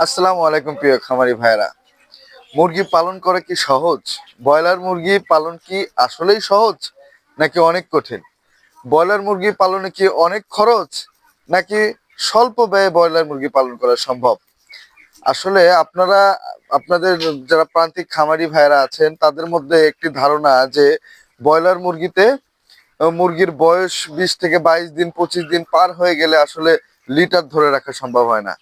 আসসালামু আলাইকুম প্রিয় খামারি ভাইরা মুরগি পালন করা কি সহজ? ব্রয়লার মুরগি পালন কি আসলেই সহজ, নাকি অনেক কঠিন? ব্রয়লার মুরগি পালনে কি অনেক খরচ, নাকি স্বল্প ব্যয়ে ব্রয়লার মুরগি পালন করা সম্ভব? আসলে আপনারা, আপনাদের যারা প্রান্তিক খামারি ভাইরা আছেন, তাদের মধ্যে একটি ধারণা যে ব্রয়লার মুরগিতে মুরগির বয়স বিশ থেকে বাইশ দিন, পঁচিশ দিন পার হয়ে গেলে আসলে লিটার ধরে রাখা সম্ভব হয় না।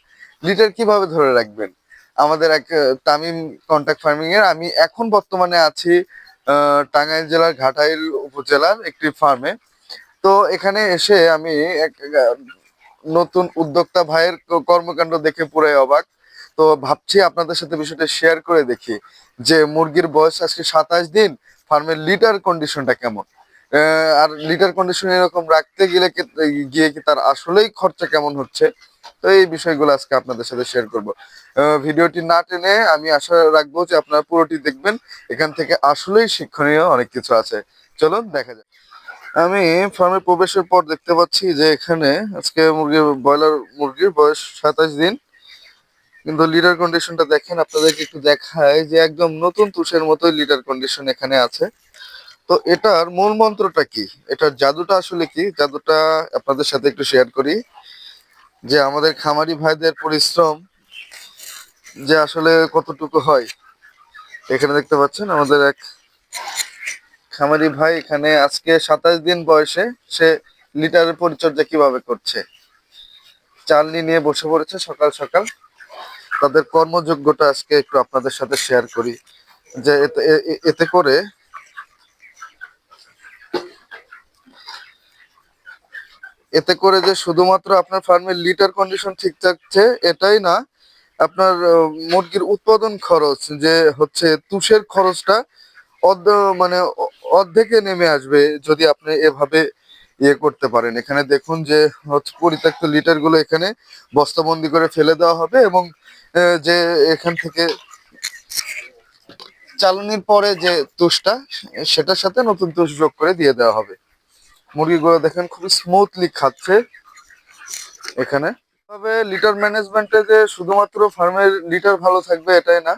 লিটার কীভাবে ধরে রাখবেন? আমাদের এক তামিম কন্ট্যাক্ট ফার্মিং এর। আমি এখন বর্তমানে আছি টাঙ্গাইল জেলার ঘাটাইল উপজেলার একটি ফার্মে তো এখানে এসে আমি এক নতুন উদ্যোক্তা ভাইয়ের কর্মকাণ্ড দেখে পুরাই অবাক। তো ভাবছি আপনাদের সাথে বিষয়টা শেয়ার করে দেখি যে মুরগির বয়স আজকে সাতাশ দিন ফার্মের লিটার কন্ডিশনটা কেমন? আর লিটার কন্ডিশন এরকম রাখতে গেলে গিয়ে কি তার আসলেই খরচা কেমন হচ্ছে? তো এই বিষয়গুলো আজকে আপনাদের সাথে শেয়ার করব। ভিডিওটি না টেনে আমি আশা রাখব যে আপনারা পুরোটি দেখবেন। এখান থেকে আসলেই শিক্ষণীয় অনেক কিছু আছে। চলুন, দেখা যাক। আমি ফার্মে প্রবেশের পর দেখতে পাচ্ছি যে এখানে আজকে মুরগির ব্রয়লার মুরগির বয়স সাতাশ দিন। কিন্তু লিডার কন্ডিশনটা দেখেন, আপনাদেরকে একটু দেখায় যে একদম নতুন তুষের মতোই লিডার কন্ডিশন এখানে আছে। তো এটার মূল মন্ত্রটা কি? এটার জাদুটা আসলে কি? জাদুটা আপনাদের সাথে একটু শেয়ার করি। যে আমাদের খামারি ভাইদের পরিশ্রম যে আসলে কতটুকু হয়। এখানে দেখতে পাচ্ছেন আমাদের এক খামারি ভাই এখানে আজকে সাতাশ দিন বয়সে সে লিটারের পরিচর্যা কীভাবে করছে। চালনি নিয়ে বসে পড়েছে সকাল সকাল। তাদের কর্মযোগ্যটা আজকে একটু আপনাদের সাথে শেয়ার করি। যে এতে করে এতে করে যে শুধুমাত্র আপনার ফার্মের লিটার কন্ডিশন ঠিক থাকছে, এটাই না, আপনার মুরগির উৎপাদন খরচ যে হচ্ছে তুষের খরচটা অর্ধ মানে অর্ধেকে নেমে আসবে যদি আপনি এভাবে ইয়ে করতে পারেন। এখানে দেখুন যে হচ্ছে পরিত্যক্ত লিটারগুলো এখানে বস্তাবন্দি করে ফেলে দেওয়া হবে এবং যে এখান থেকে চালনির পরে যে তুষটা, সেটার সাথে নতুন তুষ যোগ করে দিয়ে দেওয়া হবে। মুরগিগুলো দেখেন খুবই স্মুথলি খাচ্ছে এখানে। তবে লিটার ম্যানেজমেন্টে যে শুধুমাত্র ফার্মের লিটার ভালো থাকবে এটাই না।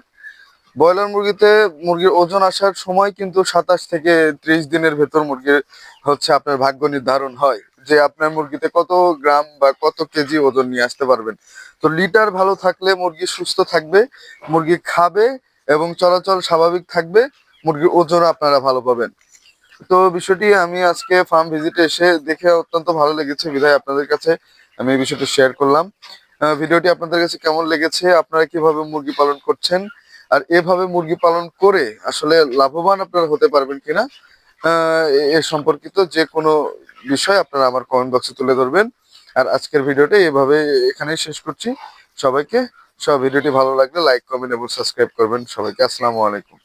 ব্রয়লার মুরগিতে মুরগির ওজন আসার সময় কিন্তু সাতাশ থেকে ত্রিশ দিনের ভেতর মুরগির হচ্ছে আপনার ভাগ্য নির্ধারণ হয় যে আপনার মুরগিতে কত গ্রাম বা কত কেজি ওজন নিয়ে আসতে পারবেন। তো লিটার ভালো থাকলে মুরগি সুস্থ থাকবে, মুরগি খাবে এবং চলাচল স্বাভাবিক থাকবে, মুরগির ওজন আপনারা ভালো পাবেন। তো বিষয়টি আমি আজকে ফার্ম ভিজিটে এসে দেখে অত্যন্ত ভালো লেগেছে বিধায় আপনাদের কাছে আমি এই বিষয়টি শেয়ার করলাম। ভিডিওটি আপনাদের কাছে কেমন লেগেছে, আপনারা কীভাবে মুরগি পালন করছেন, আর এভাবে মুরগি পালন করে আসলে লাভবান আপনারা হতে পারবেন কিনা এ সম্পর্কিত যে কোনো বিষয় আপনারা আমার কমেন্ট বক্সে তুলে ধরবেন। আর আজকের ভিডিওটা এভাবে এখানেই শেষ করছি। সবাইকে, সব ভিডিওটি ভালো লাগলে লাইক কমেন্ট এবং সাবস্ক্রাইব করবেন। সবাইকে আসসালামু আলাইকুম।